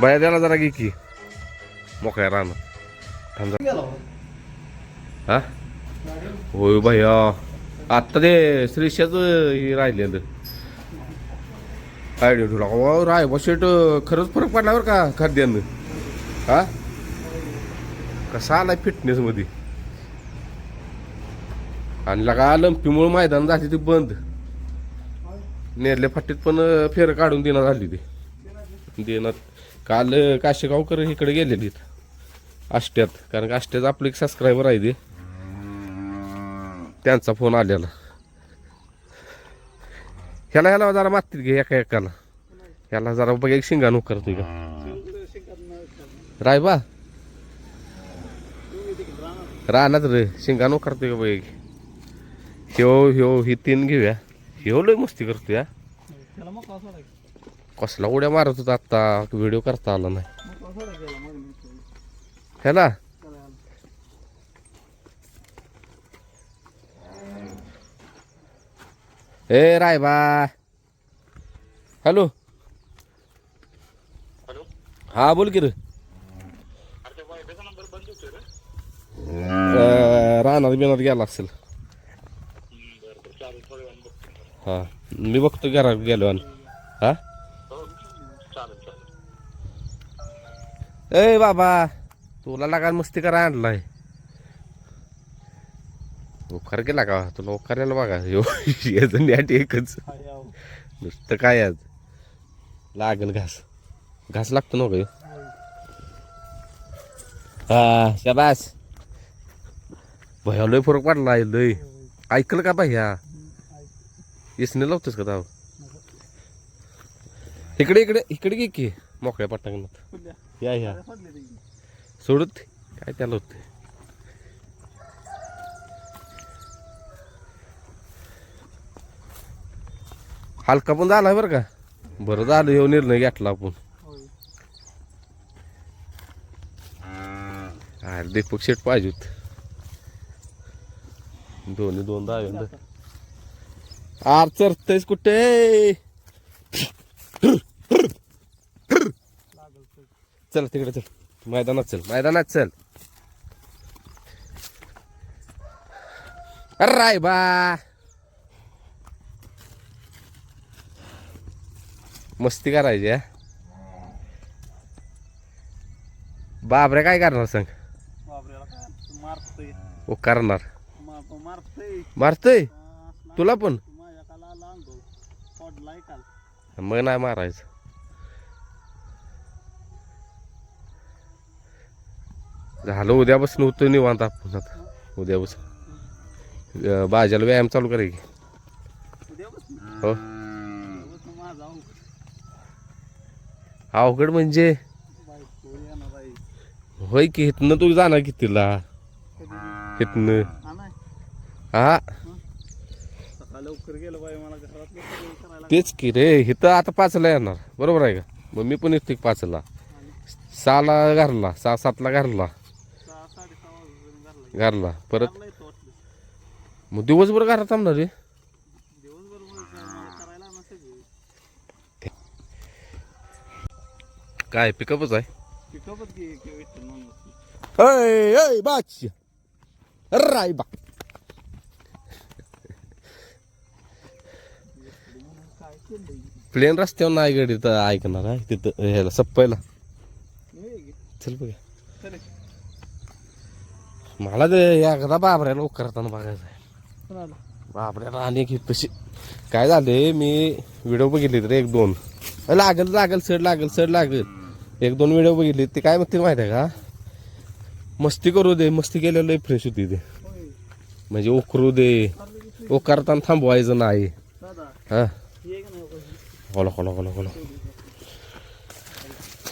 बाया द्याला जरा घे की. मोकळ्या राहणं थांब जरा. हा. होय भैया. आत्ता ते श्रीशाच हे राहिलेलं. आयडिया ठेवला. अहो, राय शेट खरंच फरक पडला बरं का खाद्यानं. हा? कसा आलाय फिटनेस मध्ये आणि लगा लंपीमुळे मैदान झाली ती बंद. नेरल्या फाटीत पण फेर काढून देणार झाली ती. देणार काल काशेगावकर इकडे गेलेली आष्ट्यात. कारण का आष्ट्यात आपलं एक सबस्क्रायबर आहे ते. त्यांचा फोन आलेला. ह्याला ह्याला जरा मातीत घे एका एकाला ह्याला जरा बघ एक शिंगाणू करतोय का? रायबा राहणार रे शिंगाणू करतोय का बघ एक. ह्यो ह्यो ही तीन घेऊया. ह्यो लय मस्ती करतोय या त्याला मग कसा सोडायचा कसला उड्या मारत होता आता? व्हिडिओ करता आला नाही. ह्याला ए रायबा. हॅलो. हा बोल की रे. रानात बिनात गेला असेल. हा मी बघतो घरात गेलो आणि. हा? ए बाबा तुला लागा मस्ती करा आणलाय. उखार केला का? तुला उखार यायला बघा. यो याचं नॅट एकच. नुसतं काय आज? लागल घास. घास लागतो ना ह्यो हा शबास. भया लय फरक पडला लय. ऐकलं का भैया? इसने लावतोस का ताव इकडे इकडे इकडे घे की मोकळ्या पट्टांगणात या या. सोडत? काय त्याला होत? हलका पण झालाय बरं का? बरं झालं ह्यो निर्णय घेतला आपण. हा, दीपक शेट पाहिजे होत. दोन्ही दोन दहा आर चरतेस कुठे? चल तिकडे चल. मैदानात चल. मैदानात चल. अरे राय बा. मस्ती करायची हा? बाबऱ्या काय करणार सांग? ओ करणार. मा- मारतोय. हा, तुला पण? काल. मग नाही मारायचं. झालं उद्यापासून होतो निवांत आपण आता. उद्यापासून. भाज्याला व्यायाम चालू करे की? हो. अवघड. म्हणजे? होय की हिथनं तू जाणार कितीला कधी हा तेच की रे हिथं आता पाचला येणार. बरोबर आहे का? मग मी पण येतो की पाचला. सहाला घालला सहा सातला घालला घरला परत? मग दिवसभर घरात थांबणार रे काय पिकअपच आहे? पिकअपच बाच राय बा. प्लेन रस्त्यावर नाही गडी तर ऐकणार आहे तिथं ह्याला सप्पायला. चल बघा. चले मला ते एकदा बाबऱ्याला करताना बघायचं आहे बाबऱ्याला आणि एक तशी काय झाले मी व्हिडिओ बघितले रे एक दोन. लागल लागल सड लागल सड लागल. एक दोन व्हिडिओ बघितले. ते काय म्हणते माहिती आहे का? मस्ती करू दे मस्ती केलेलं फ्रेश होती ते. म्हणजे उकरू दे. उकारताना थांबवायचं नाही. हा. बोला बोला बोला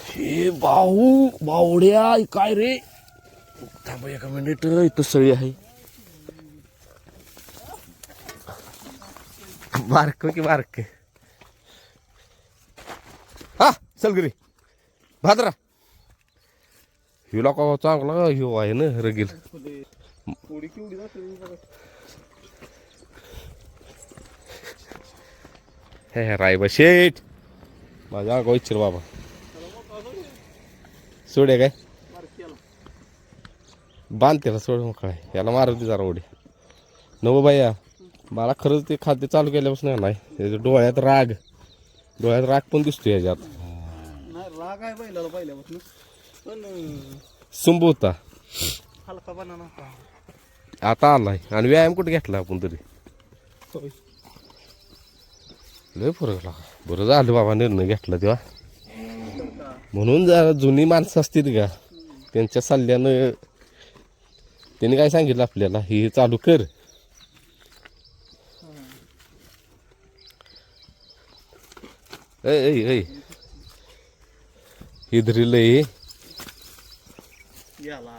हे भाऊ बावड्या काय रे? थांबा एका मिनिट इथं सळी आहे. बारक की बारक हा चल भाद्रा. हि लोका चांगला ह्यो आहे ना रगील. हे रायबा शेठ. माझ्या अगाव इच्छिर बाबा. सोडे काय? बांध त्याला सोड काय? याला मारत दे जरा उडी. नव बाया. मला खरंच ते खाद्य चालू केल्यापासून नाही त्याच्या डोळ्यात राग डोळ्यात राग पण दिसतो याच्यात. राग आहे बैलाला पहिल्यापासून. पण सुंब होता. हलका आता आलाय. आणि व्यायाम कुठे घेतला आपण तरी? लय फरक लागा बरं झालं बाबा निर्णय घेतला तेव्हा. म्हणून जरा जुनी माणसं असतील का? त्यांच्या सल्ल्यानं त्यांनी काय सांगितलं आपल्याला? हे चालू कर. ऐ ऐ ऐ. इधरी लय याला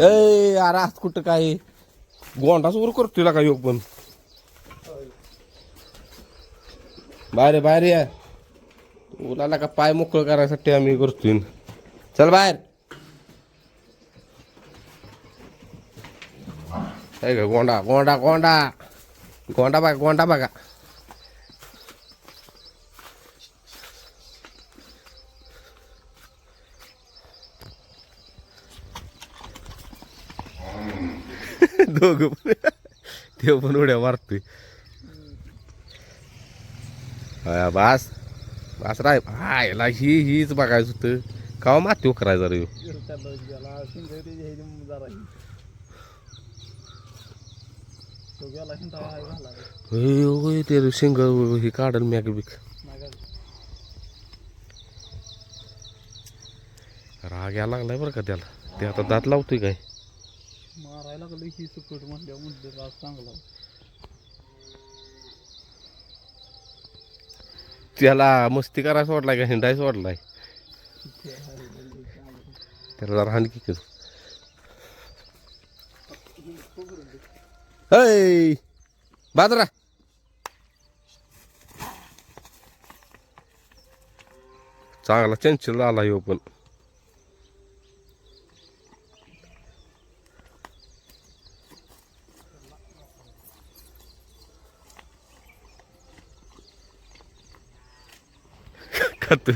ए अरे आज कुठं काय? गोंडाच वर करतोय का योग पण? बाहेर बाहेर या. उलाला का पाय मोकळ करायसाठी आम्ही करतोय. चल बाहेर. आहे का गोंडा गोंडा गोंडा. गोंडा बघा गोंडा बघा. दोघ ते पण उड्या मारतोय. बास असं राय हायला ही हीच बघायचं होतं. का माती करायचा रे ते शिंग हे काढल मॅग बिक राग यायला लागलाय बरं का त्याला. ते आता दात लावतोय काय? मारायला लागलं ही सुकट म्हणल्या म्हणलं राग चांगला त्याला मस्ती करायला सोडलाय का? हिंडायचं सोडलाय. त्याला जरा की करू. ऐ बाजरा. चांगला चंचल आला ह्यो पण. खातो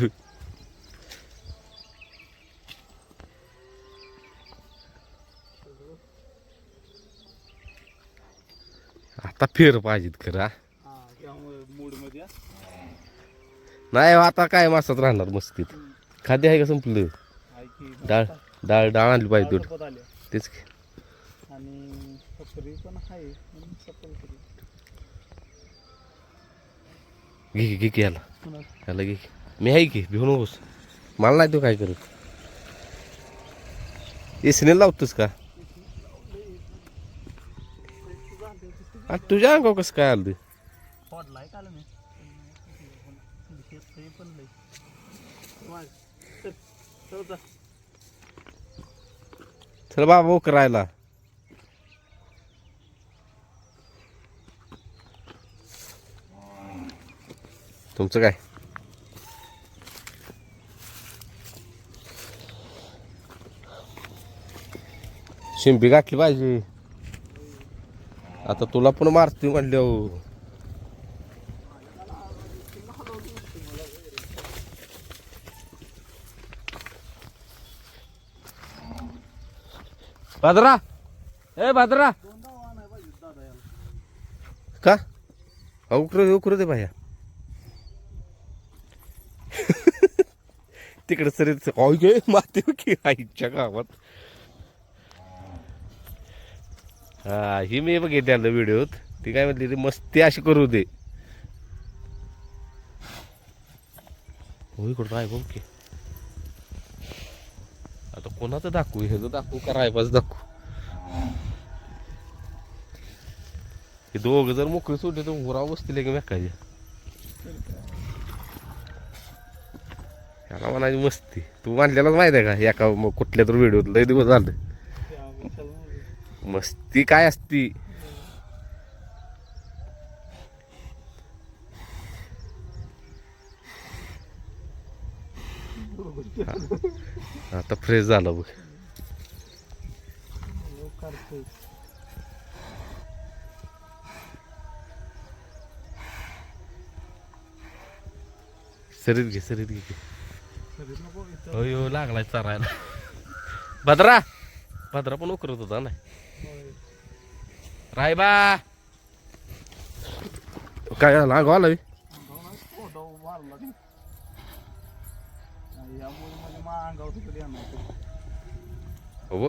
आता फेर पाहिजेत खरं. नाही हो, आता काय मासात राहणार मस्तीत. खाद्य आहे का संपलं? की डाळ डाळ डाळ आणली पाहिजे आल्या तेच की. घे घे, घे की याला. याला घे की. मी आहे की भिवू नकोस मला नाही तू काय करत. एसने लावतोस का? तुझ्या अंगावर कसं काय आलं चल, बाबा ओ करायला तुमचं काय? शिंपी गाठली पाहिजे. आता तुला पण मारते म्हणल्या हो. भाद्रा. ए भाद्रा. का? उकर उकर दे भाया तिकडे सर माती की आईच्या गावात. हा ही मी बघितलं व्हिडिओत ती काय म्हटली ती मस्ती अशी करू दे. हो इकडं काय बघ की. आता कोणाचं दाखवू? ह्याचं दाखवू का रायबाचं दाखवू? हे दोघं जर मोकळी सोडली तर हुरा बसतील की मेकायच्या याला म्हणायची मस्ती. तू मानलेलाच माहीत आहे का? एका मग कुठल्या तर व्हिडिओत लय दिवस झालं? मस्ती काय असती? आता फ्रेश झालं बघ. योग सरीत घे सरीत घे हो लागलाय चारायला. भद्रा! भद्रा पण उकरत होता ना. रायबा काय झालं अंगाव आला. हो.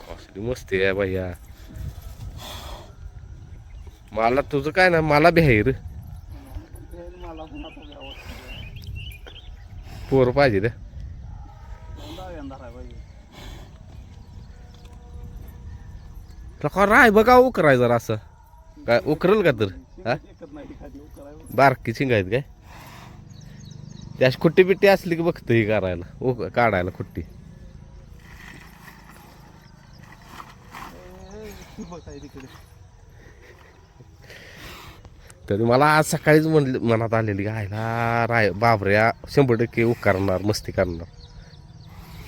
कसली मस्ती आहे भैया मला तुझं काय ना मला बी आहे. पोर पाहिजे रे यंदा येणार आहे बाई. का राय बघा उकराय जरा असं. काय उकरल का तर? हा? शिंगाची एकच बारकी शिंगायत काय त्याची खुट्टी बिट्टी असली की बघतो ही करायला उक काढायला खुट्टी. तरी मला आज सकाळीच म्हणले मनात आलेली गायला राय बाबऱ्या शंभर टक्के उकारणार मस्ती करणार.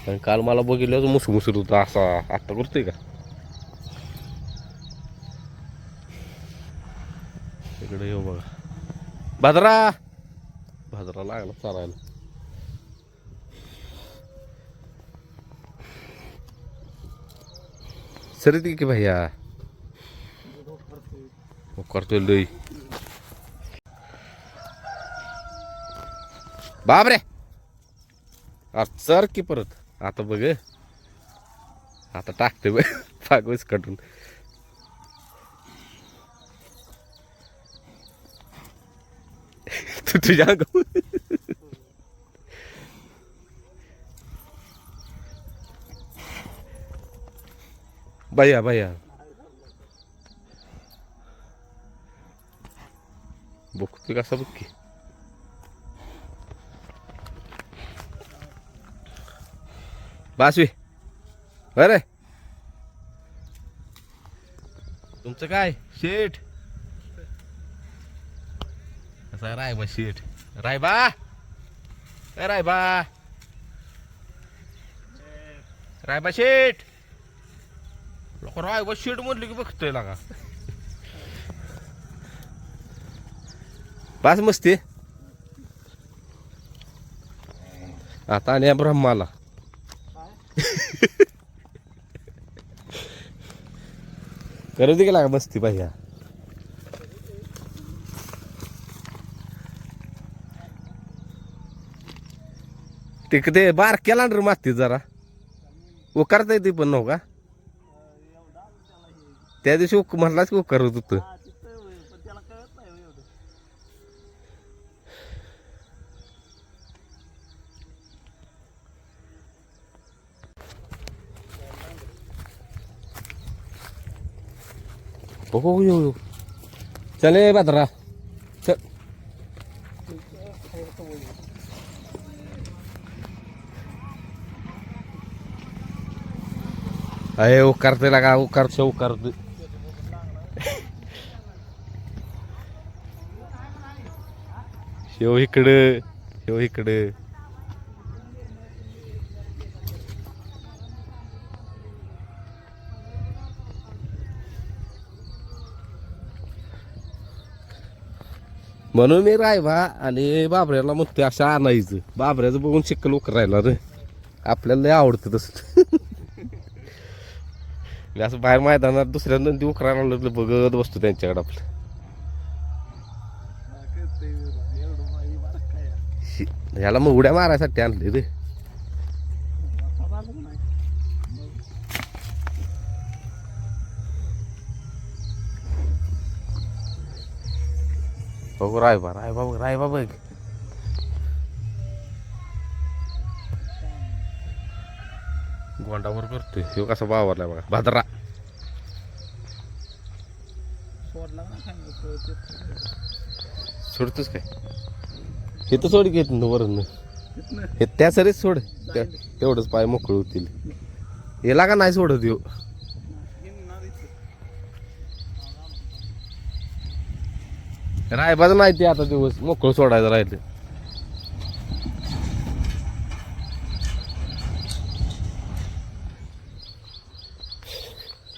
आणि काल मला बघितलं मुसमुसत होता असा आत्ता करतोय का? इकडे येऊ बघा. भादरा! भादरा लागला चालायला. सरी ती की भैया? करतोय लई. बापरे अरे सर की परत. आता बघ. आता टाकते बघ. पागच कटून. तू तुझ्या भैया भैया बघतोय कसा बघ की बासवी अरे तुमचं काय शेठ कसा रायबा शेठ. रायबा! रायबा! रायबा शेठ! लोक रायबा शेठ म्हणलं की बघतोय लागा. बास मस्ती. आता आणि ब्रह्माला. करू का मस्ती भैया ते ते बार केला ना रे माती जरा. उकारता येते पण नव्ह का? त्या दिवशी उक म्हणलाच की उकारत होतं. हा. बघू येऊ येऊ चले बादरा. अरे उकारते लागा उकारते उकारते शेव इकडं शेव इकडं. म्हणून मी रायबा आणि बाबऱ्याला म्हणतोय असं आणायचं. बाबऱ्याचं बघून शिकल उकरायला रे. आपल्याला लय आवडतं तसं. मी असं बाहेर मैदानात दुसऱ्या नंदी उकरायला लागलं बघत बसतो त्यांच्याकडे आपलं. याला ह्याला मग उड्या मारायसाठी आणले रे. बघू राय बा राय बघू रायबा रायबा बघ. गोंडावर करतोय. ह्यो कसा बावरलाय बघा. भादरा. सोडतोस काय? हे तर सोड घेत तिथनं हे त्या सरीच सोड. तेवढंच पाय मोकळ होतील. याला का नाही सोडत येऊ. रायबाच नाही ते आता दिवस. मोकळ सोडायचं राहिलं.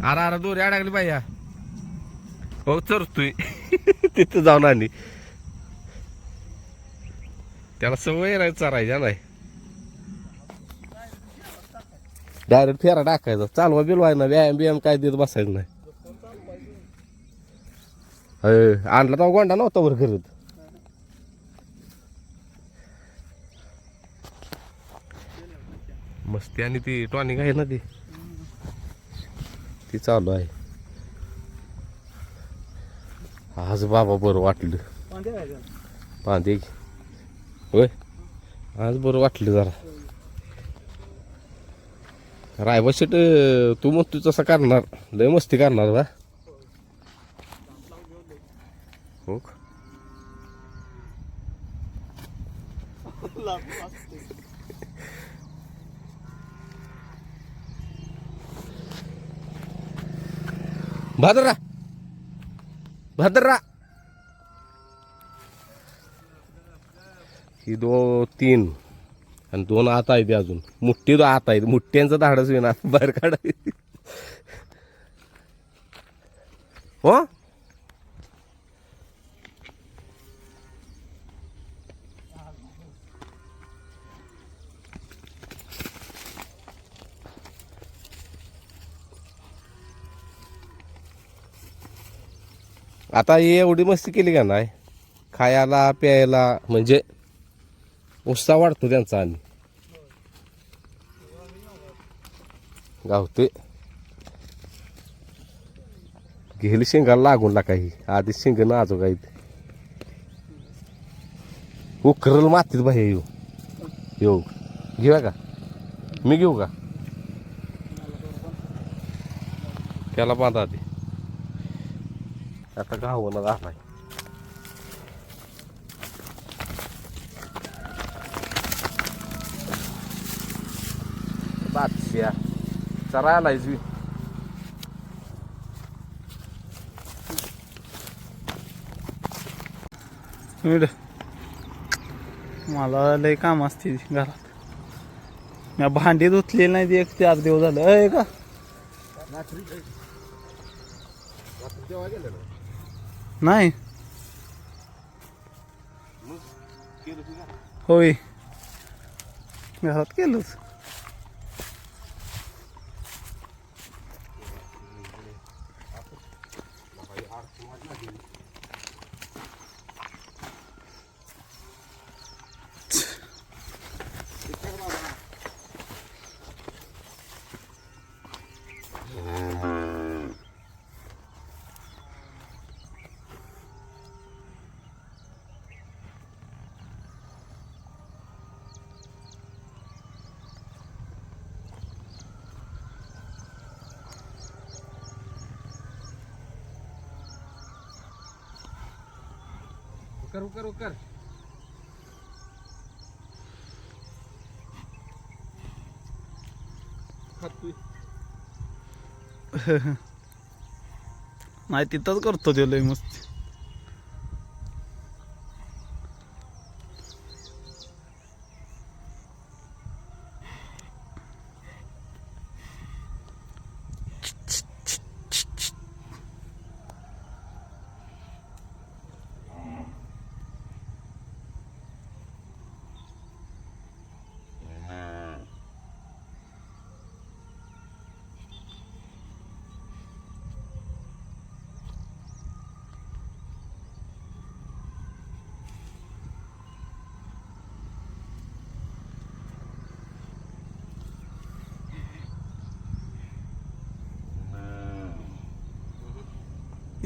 अरे अरे दोरी अडकली बाया हो चरतोय. तिथं जाऊन आणि त्याला सवय नाही चरायच्या नाही. डायरेक्ट फेरा टाकायचा. चालवा बिलवाय ना व्यायाम बियाम काय देत बसायचं नाही. आणला तो गोंडा नव्हता वर करत मस्ती आणि ती टॉनिक आहे ना ती. ती चालू आहे. आज बाबा बरं वाटलं. की? होय? आज बरं वाटलं जरा. रायबा शेट तू म्हणतो तसं करणार. लय मस्ती करणार बा. हो का? भादरा भादरा ही दो तीन आणि दोन आत आहेत अजून. मुठ्ठी दो आत आहेत. मुठ्ठ्यांचं धाडस विना बाहेर काढाय हो? आता ही एवढी मस्ती केली का नाही? खायला प्यायला म्हणजे उत्साह वाढतो त्यांचा आणि. गावते. घेली शेंगाला लागून ला काही आधी शिंग नाजूक काही उकरल मातीत बाहेर येऊ. येऊ. घेऊया का? मी घेऊ का? त्याला बांधा आधी. आता गावानं झालाय बादशा चरा आलाय जी नीट. मला लय काम असते घरात मी भांडी धुतली नाही ती एक चार दिवस झालं अय का नाही. होय. घरात केलंच. उकर उकर उकर नाही तिथंच करतो ते लय मस्ती.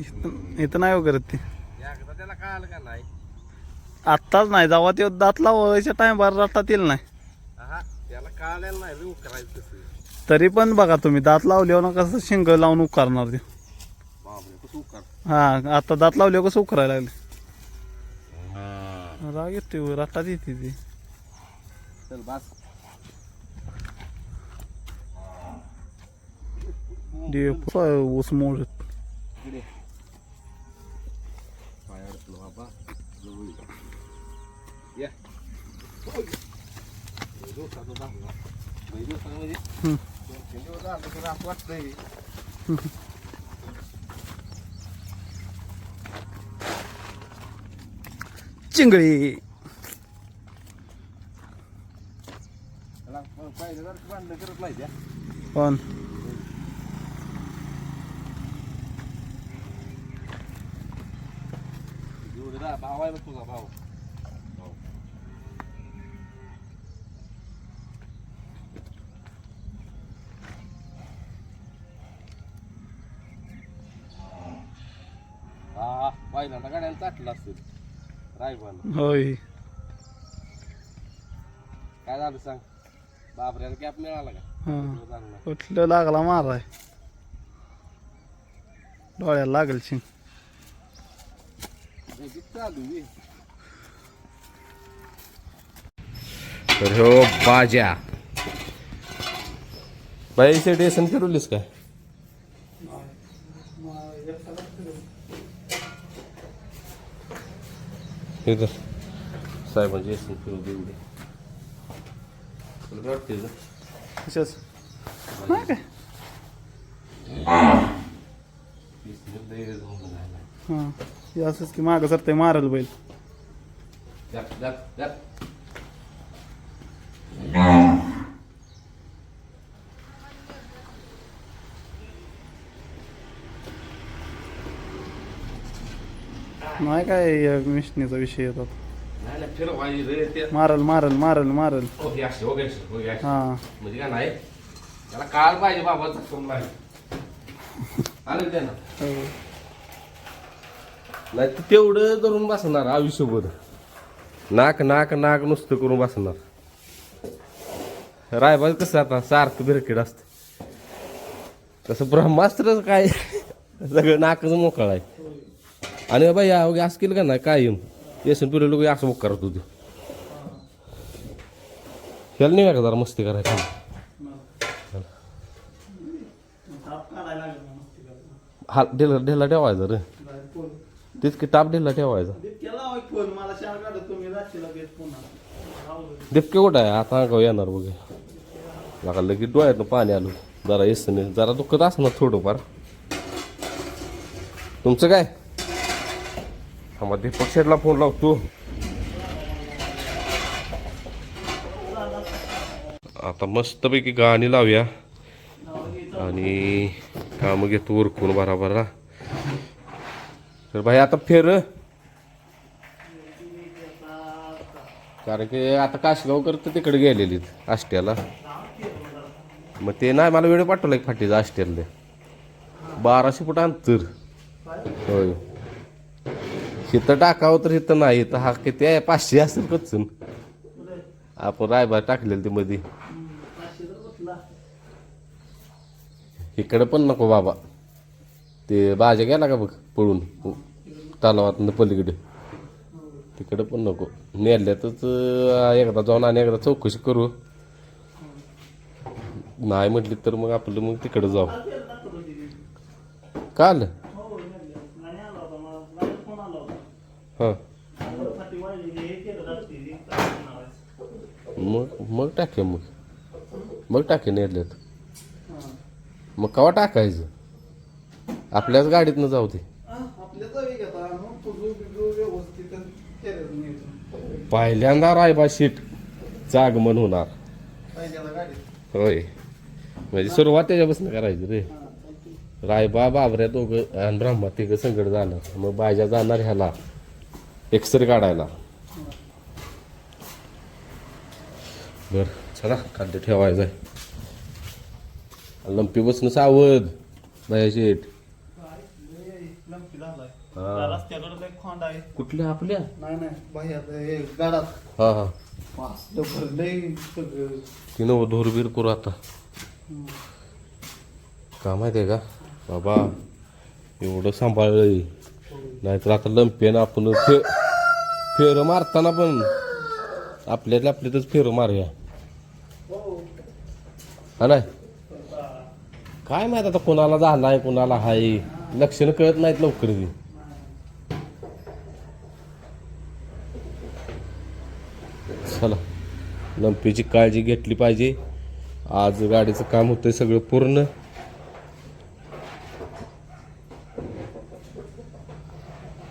इथं नाही वगैरे ते. एकदा त्याला कळालं का नाही? आत्ताच नाही जेव्हा ते दात लावायच्या टाइमवर रटात येईल नाही. हा त्याला कळालेलं नाही रे उकरायचं कसं तरी पण बघा तुम्ही दात लावल्यावर ना कसं शिंग लावून उकारणार ते बाबरे कसं उकर हा आता दात लावले कसं उकरायला लागले? राग येते रातात येते ती. चल बस. ऊस मोडत. इकडे पाय अडकलो बाबा जवळ ये. या लय दिवसाचं झालं. लय दिवसाचं म्हणजे हम्म. दोन तीन दिवस झालं तर असं वाटतंय चिंगळी. पण. भाव आहे तुझा भाव. चाटलं असेल. रायबान. होय. काय झालं सांग? बाबऱ्याला कॅप मिळाला का? हा. कुठलं लागला माराय? डोळ्याला लागल शिंग. लगेच चालू आहे. तर हो बाजा बाई डेसन फिरवलीस काय? इथं साहेबांची एसन फिरवू दे एवढी तुला काय वाटते इथं? कशाच नाही काय एसनं लय जाऊन राहिला. हा हे असंच की मागं सरते मारल बैल जा, जा, जा. नाही काय या मिशनीचा विषय येतात नाही, नाही, फिरवायची रे ते. मारल मारल मारल मारल हो, हे हो, हे हो, हे. हा म्हणजे काय नाही त्याला काल पाहिजे बाबा चक्कम नाही आलं ते ना हो. नाही तर तेवढं करून बसणार आयुष्यभर नाक नाक नाक नुसतं करून बसणार रायबाज कसं आता सारखं बिरकीड असतं तसं ब्रह्मास्त्र काय सगळं नाकच मोकळ आहे आणि बाई अवघे असं केलं का नाही? काय येऊन? येसन पिढे लोक असं बुक करत होते. ह्याला नाही का जरा मस्ती करायची हा ढेला ढेला ठेवायचा रे. तेच की टाप ढेला ठेवायचा. दिपके कुठं आहे? आता गाव येणार बघ. लागा लगेच डोळ्यातनं पाणी आलं. जरा येसने जरा दुखत असणार थोडंफार. तुमचं काय? मग दीपक शेठला फोन लावतो. आता मस्तपैकी गाणी लावूया. आणि कामं घेतो उरकून बराबर तर भाई आता फेर. कारण की आता काशगावकर तर तिकडे गेलेली आष्ट्याला मग ते नाही मला वेळ पाठवला एक फाटीचा आष्ट्याला बाराशे फूट अंतर. होय. इथं टाकावं तर इथं नाही इथं हा किती आहे? पाचशे असेल कचून आपण रायबा टाकलेलं ते मध्ये इकडे पण नको बाबा. ते बाजा गेला का बघ पळून. तलावात पलीकडे. तिकडे पण नको. नेल्यातच एकदा जाऊन आणि एकदा चौकशी करू. नाही म्हटली तर मग आपलं मग तिकडे जाऊ. काल? हां. मग मग टाके मग. मग टाके नेरल्यात मग कवा टाकायचं? आपल्याच गाडीतनं जाऊ दे. पहिल्यांदा रायबा सीट जागमन होणार. होय. म्हणजे सुरुवात त्याच्यापासून करायची रे. रायबा बाबऱ्या दोघं आणि ब्रह्मा तिघं संकट जाणार. मग बायजा जाणार ह्याला. एक्सरे काढायला. बर चला खाद्य ठेवायचं आहे लंपी बसणं सावध. बाया शेठ. हा. कुठल्या आपल्या? नाही नाही हा हा. तिनं धोरबीर करू आता. का माहिती आहे का? बाबा एवढं सांभाळलंय. नाहीतर आता लंपेन आपण फेरं मारताना पण आपल्यातल्या आपल्यातच फेरं मारूया. हा नाही? काय माहीत आता कोणाला झालाय कोणाला हाय? लक्षण कळत नाहीत लवकर ती चला लंपीची काळजी घेतली पाहिजे. आज गाडीचं काम होतंय सगळं पूर्ण.